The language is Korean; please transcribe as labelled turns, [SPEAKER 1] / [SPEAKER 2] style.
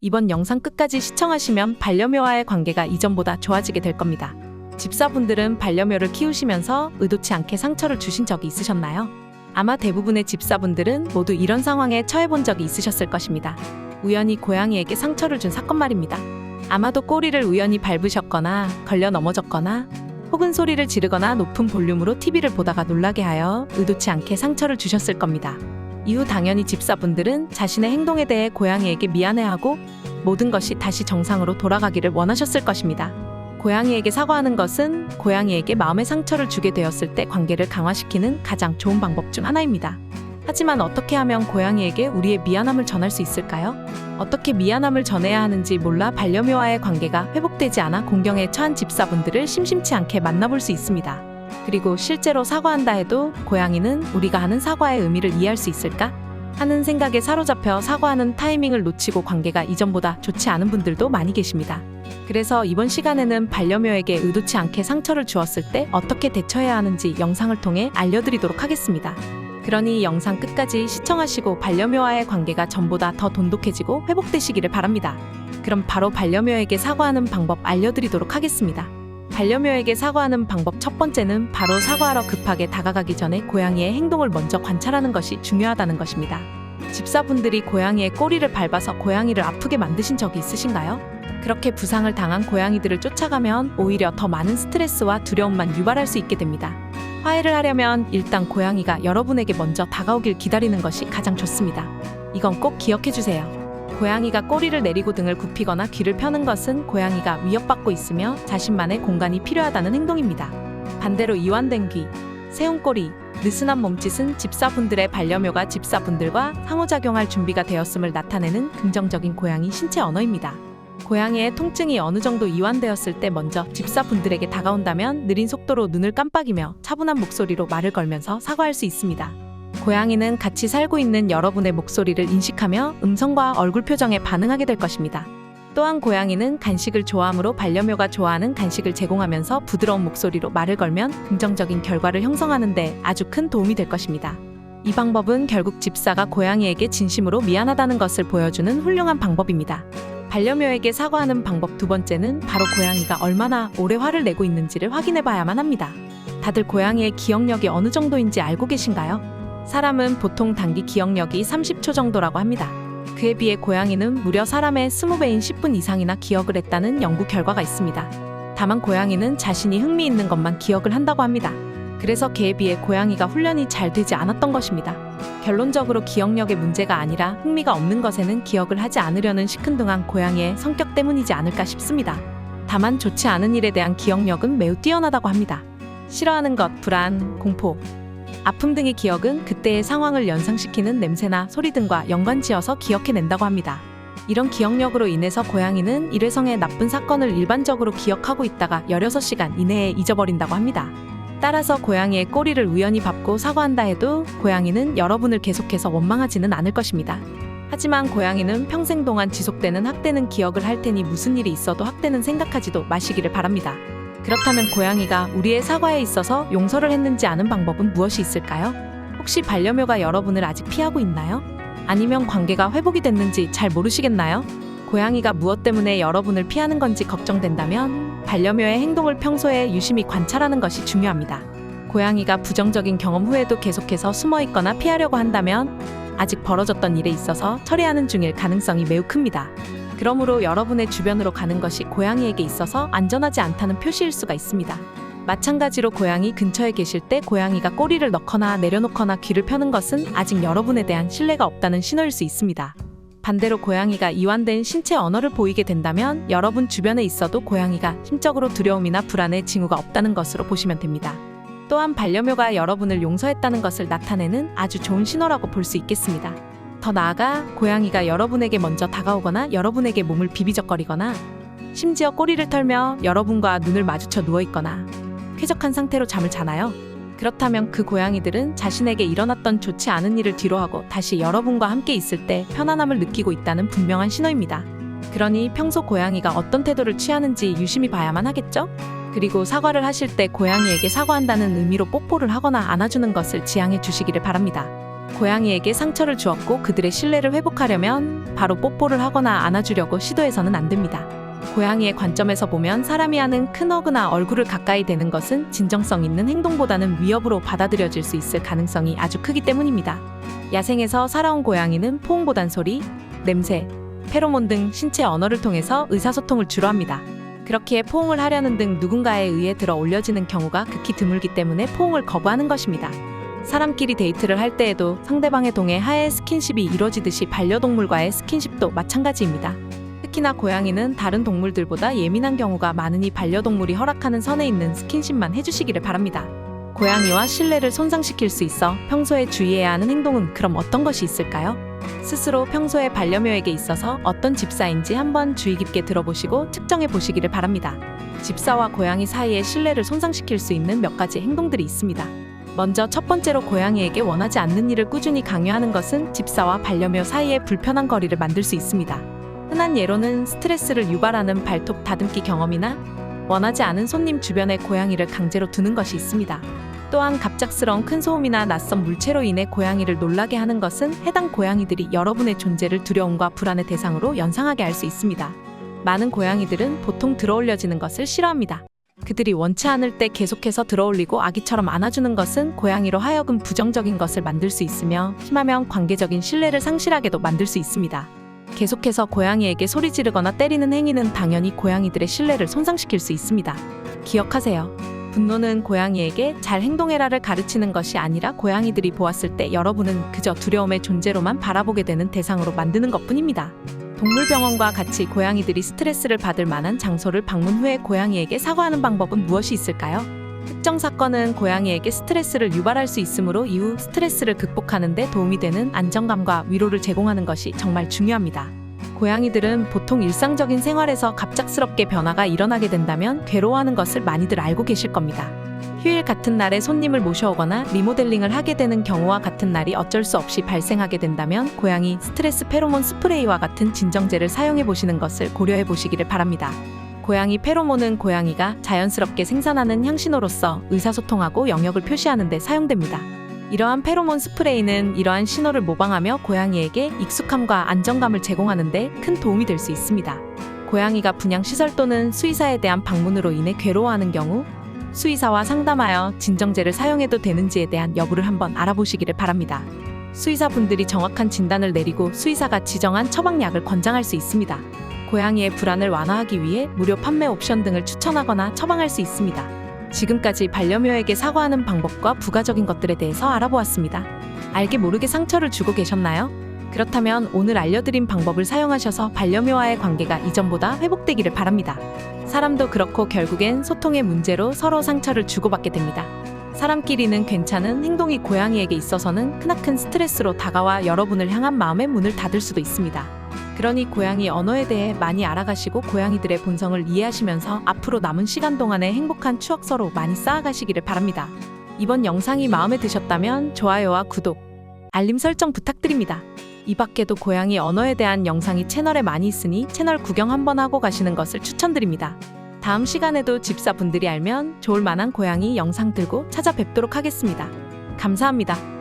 [SPEAKER 1] 이번 영상 끝까지 시청하시면 반려묘와의 관계가 이전보다 좋아지게 될 겁니다. 집사분들은 반려묘를 키우시면서 의도치 않게 상처를 주신 적이 있으셨나요? 아마 대부분의 집사분들은 모두 이런 상황에 처해 본 적이 있으셨을 것입니다. 우연히 고양이에게 상처를 준 사건 말입니다. 아마도 꼬리를 우연히 밟으셨거나 걸려 넘어졌거나 혹은 소리를 지르거나 높은 볼륨으로 TV를 보다가 놀라게 하여 의도치 않게 상처를 주셨을 겁니다. 이후 당연히 집사분들은 자신의 행동에 대해 고양이에게 미안해하고 모든 것이 다시 정상으로 돌아가기를 원하셨을 것입니다. 고양이에게 사과하는 것은 고양이에게 마음의 상처를 주게 되었을 때 관계를 강화시키는 가장 좋은 방법 중 하나입니다. 하지만 어떻게 하면 고양이에게 우리의 미안함을 전할 수 있을까요? 어떻게 미안함을 전해야 하는지 몰라 반려묘와의 관계가 회복되지 않아 공경에 처한 집사분들을 심심치 않게 만나볼 수 있습니다. 그리고 실제로 사과한다 해도 고양이는 우리가 하는 사과의 의미를 이해할 수 있을까? 하는 생각에 사로잡혀 사과하는 타이밍을 놓치고 관계가 이전보다 좋지 않은 분들도 많이 계십니다. 그래서 이번 시간에는 반려묘에게 의도치 않게 상처를 주었을 때 어떻게 대처해야 하는지 영상을 통해 알려드리도록 하겠습니다. 그러니 영상 끝까지 시청하시고 반려묘와의 관계가 전보다 더 돈독해지고 회복되시기를 바랍니다. 그럼 바로 반려묘에게 사과하는 방법 알려드리도록 하겠습니다. 반려묘에게 사과하는 방법 첫 번째는 바로 사과하러 급하게 다가가기 전에 고양이의 행동을 먼저 관찰하는 것이 중요하다는 것입니다. 집사분들이 고양이의 꼬리를 밟아서 고양이를 아프게 만드신 적이 있으신가요? 그렇게 부상을 당한 고양이들을 쫓아가면 오히려 더 많은 스트레스와 두려움만 유발할 수 있게 됩니다. 화해를 하려면 일단 고양이가 여러분에게 먼저 다가오길 기다리는 것이 가장 좋습니다. 이건 꼭 기억해 주세요. 고양이가 꼬리를 내리고 등을 굽히거나 귀를 펴는 것은 고양이가 위협받고 있으며 자신만의 공간이 필요하다는 행동입니다. 반대로 이완된 귀, 세운 꼬리, 느슨한 몸짓은 집사분들의 반려묘가 집사분들과 상호작용할 준비가 되었음을 나타내는 긍정적인 고양이 신체 언어입니다. 고양이의 통증이 어느 정도 이완되었을 때 먼저 집사분들에게 다가온다면 느린 속도로 눈을 깜빡이며 차분한 목소리로 말을 걸면서 사과할 수 있습니다. 고양이는 같이 살고 있는 여러분의 목소리를 인식하며 음성과 얼굴 표정에 반응하게 될 것입니다. 또한 고양이는 간식을 좋아하므로 반려묘가 좋아하는 간식을 제공하면서 부드러운 목소리로 말을 걸면 긍정적인 결과를 형성하는데 아주 큰 도움이 될 것입니다. 이 방법은 결국 집사가 고양이에게 진심으로 미안하다는 것을 보여주는 훌륭한 방법입니다. 반려묘에게 사과하는 방법 두 번째는 바로 고양이가 얼마나 오래 화를 내고 있는지를 확인해 봐야만 합니다. 다들 고양이의 기억력이 어느 정도인지 알고 계신가요? 사람은 보통 단기 기억력이 30초 정도라고 합니다. 그에 비해 고양이는 무려 사람의 20배인 10분 이상이나 기억을 했다는 연구 결과가 있습니다. 다만 고양이는 자신이 흥미있는 것만 기억을 한다고 합니다. 그래서 개에 비해 고양이가 훈련이 잘 되지 않았던 것입니다. 결론적으로 기억력의 문제가 아니라 흥미가 없는 것에는 기억을 하지 않으려는 시큰둥한 고양이의 성격 때문이지 않을까 싶습니다. 다만 좋지 않은 일에 대한 기억력은 매우 뛰어나다고 합니다. 싫어하는 것, 불안, 공포, 아픔 등의 기억은 그때의 상황을 연상시키는 냄새나 소리 등과 연관지어서 기억해낸다고 합니다. 이런 기억력으로 인해서 고양이는 일회성의 나쁜 사건을 일반적으로 기억하고 있다가 16시간 이내에 잊어버린다고 합니다. 따라서 고양이의 꼬리를 우연히 밟고 사과한다 해도 고양이는 여러분을 계속해서 원망하지는 않을 것입니다. 하지만 고양이는 평생 동안 지속되는 학대는 기억을 할 테니 무슨 일이 있어도 학대는 생각하지도 마시기를 바랍니다. 그렇다면 고양이가 우리의 사과에 있어서 용서를 했는지 아는 방법은 무엇이 있을까요? 혹시 반려묘가 여러분을 아직 피하고 있나요? 아니면 관계가 회복이 됐는지 잘 모르시겠나요? 고양이가 무엇 때문에 여러분을 피하는 건지 걱정된다면 반려묘의 행동을 평소에 유심히 관찰하는 것이 중요합니다. 고양이가 부정적인 경험 후에도 계속해서 숨어 있거나 피하려고 한다면 아직 벌어졌던 일에 있어서 처리하는 중일 가능성이 매우 큽니다. 그러므로 여러분의 주변으로 가는 것이 고양이에게 있어서 안전하지 않다는 표시일 수가 있습니다. 마찬가지로 고양이 근처에 계실 때 고양이가 꼬리를 넣거나 내려놓거나 귀를 펴는 것은 아직 여러분에 대한 신뢰가 없다는 신호일 수 있습니다. 반대로 고양이가 이완된 신체 언어를 보이게 된다면 여러분 주변에 있어도 고양이가 심적으로 두려움이나 불안의 징후가 없다는 것으로 보시면 됩니다. 또한 반려묘가 여러분을 용서했다는 것을 나타내는 아주 좋은 신호라고 볼 수 있겠습니다. 더 나아가 고양이가 여러분에게 먼저 다가오거나 여러분에게 몸을 비비적거리거나 심지어 꼬리를 털며 여러분과 눈을 마주쳐 누워 있거나 쾌적한 상태로 잠을 자나요? 그렇다면 그 고양이들은 자신에게 일어났던 좋지 않은 일을 뒤로하고 다시 여러분과 함께 있을 때 편안함을 느끼고 있다는 분명한 신호입니다. 그러니 평소 고양이가 어떤 태도를 취하는지 유심히 봐야만 하겠죠? 그리고 사과를 하실 때 고양이에게 사과한다는 의미로 뽀뽀를 하거나 안아주는 것을 지양해 주시기를 바랍니다. 고양이에게 상처를 주었고 그들의 신뢰를 회복하려면 바로 뽀뽀를 하거나 안아주려고 시도해서는 안 됩니다. 고양이의 관점에서 보면 사람이 하는 큰 허그나 얼굴을 가까이 대는 것은 진정성 있는 행동보다는 위협으로 받아들여질 수 있을 가능성이 아주 크기 때문입니다. 야생에서 살아온 고양이는 포옹보단 소리, 냄새, 페로몬 등 신체 언어를 통해서 의사소통을 주로 합니다. 그렇기에 포옹을 하려는 등 누군가에 의해 들어 올려지는 경우가 극히 드물기 때문에 포옹을 거부하는 것입니다. 사람끼리 데이트를 할 때에도 상대방의 동에 하에 스킨십이 이루어지듯이 반려동물과의 스킨십도 마찬가지입니다. 특히나 고양이는 다른 동물들보다 예민한 경우가 많으니 반려동물이 허락하는 선에 있는 스킨십만 해주시기를 바랍니다. 고양이와 신뢰를 손상시킬 수 있어 평소에 주의해야 하는 행동은 그럼 어떤 것이 있을까요? 스스로 평소에 반려묘에게 있어서 어떤 집사인지 한번 주의 깊게 들어보시고 측정해 보시기를 바랍니다. 집사와 고양이 사이의 신뢰를 손상시킬 수 있는 몇 가지 행동들이 있습니다. 먼저 첫 번째로 고양이에게 원하지 않는 일을 꾸준히 강요하는 것은 집사와 반려묘 사이에 불편한 거리를 만들 수 있습니다. 흔한 예로는 스트레스를 유발하는 발톱 다듬기 경험이나 원하지 않은 손님 주변에 고양이를 강제로 두는 것이 있습니다. 또한 갑작스러운 큰 소음이나 낯선 물체로 인해 고양이를 놀라게 하는 것은 해당 고양이들이 여러분의 존재를 두려움과 불안의 대상으로 연상하게 할 수 있습니다. 많은 고양이들은 보통 들어올려지는 것을 싫어합니다. 그들이 원치 않을 때 계속해서 들어올리고 아기처럼 안아주는 것은 고양이로 하여금 부정적인 것을 만들 수 있으며 심하면 관계적인 신뢰를 상실하게도 만들 수 있습니다. 계속해서 고양이에게 소리 지르거나 때리는 행위는 당연히 고양이들의 신뢰를 손상시킬 수 있습니다. 기억하세요. 분노는 고양이에게 잘 행동해라를 가르치는 것이 아니라 고양이들이 보았을 때 여러분은 그저 두려움의 존재로만 바라보게 되는 대상으로 만드는 것 뿐입니다. 동물병원과 같이 고양이들이 스트레스를 받을 만한 장소를 방문 후에 고양이에게 사과하는 방법은 무엇이 있을까요? 특정 사건은 고양이에게 스트레스를 유발할 수 있으므로 이후 스트레스를 극복하는 데 도움이 되는 안정감과 위로를 제공하는 것이 정말 중요합니다. 고양이들은 보통 일상적인 생활에서 갑작스럽게 변화가 일어나게 된다면 괴로워하는 것을 많이들 알고 계실 겁니다. 휴일 같은 날에 손님을 모셔오거나 리모델링을 하게 되는 경우와 같은 날이 어쩔 수 없이 발생하게 된다면 고양이 스트레스 페로몬 스프레이와 같은 진정제를 사용해 보시는 것을 고려해 보시기를 바랍니다. 고양이 페로몬은 고양이가 자연스럽게 생산하는 향신호로서 의사소통하고 영역을 표시하는 데 사용됩니다. 이러한 페로몬 스프레이는 이러한 신호를 모방하며 고양이에게 익숙함과 안정감을 제공하는 데 큰 도움이 될 수 있습니다. 고양이가 분양 시설 또는 수의사에 대한 방문으로 인해 괴로워하는 경우 수의사와 상담하여 진정제를 사용해도 되는지에 대한 여부를 한번 알아보시기를 바랍니다. 수의사분들이 정확한 진단을 내리고 수의사가 지정한 처방약을 권장할 수 있습니다. 고양이의 불안을 완화하기 위해 무료 판매 옵션 등을 추천하거나 처방할 수 있습니다. 지금까지 반려묘에게 사과하는 방법과 부가적인 것들에 대해서 알아보았습니다. 알게 모르게 상처를 주고 계셨나요? 그렇다면 오늘 알려드린 방법을 사용하셔서 반려묘와의 관계가 이전보다 회복되기를 바랍니다. 사람도 그렇고 결국엔 소통의 문제로 서로 상처를 주고받게 됩니다. 사람끼리는 괜찮은 행동이 고양이에게 있어서는 크나큰 스트레스로 다가와 여러분을 향한 마음의 문을 닫을 수도 있습니다. 그러니 고양이 언어에 대해 많이 알아가시고 고양이들의 본성을 이해하시면서 앞으로 남은 시간 동안의 행복한 추억 서로 많이 쌓아가시기를 바랍니다. 이번 영상이 마음에 드셨다면 좋아요와 구독, 알림 설정 부탁드립니다. 이 밖에도 고양이 언어에 대한 영상이 채널에 많이 있으니 채널 구경 한번 하고 가시는 것을 추천드립니다. 다음 시간에도 집사분들이 알면 좋을 만한 고양이 영상 들고 찾아뵙도록 하겠습니다. 감사합니다.